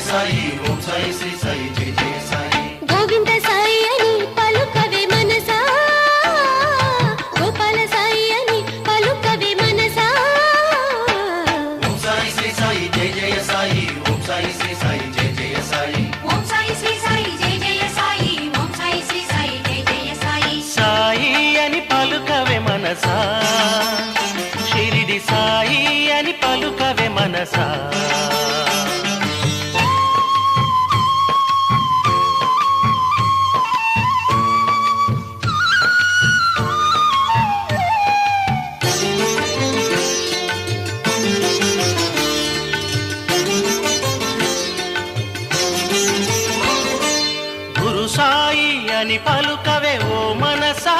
సాయి శ్రీ సాయి జయ జయ సాయి గోవింద సాయి అని పలుకవే మనసా. గోపాల సాయి అని పలుకవే మనసా. ఓం సాయి శ్రీ సాయి జయ జయ సాయి ఓం సాయి శ్రీ సాయి జయ జయ సాయి ఓం సాయి శ్రీ సాయి జయ జయ సాయి ఓం సాయి శ్రీ సాయి జయ జయ సాయి సాయి అని పలుకవే మనసా. షిరిడి సాయి అని పలుకవే మనసా. గురుసాయి అని పలుకవే ఓ మనసా.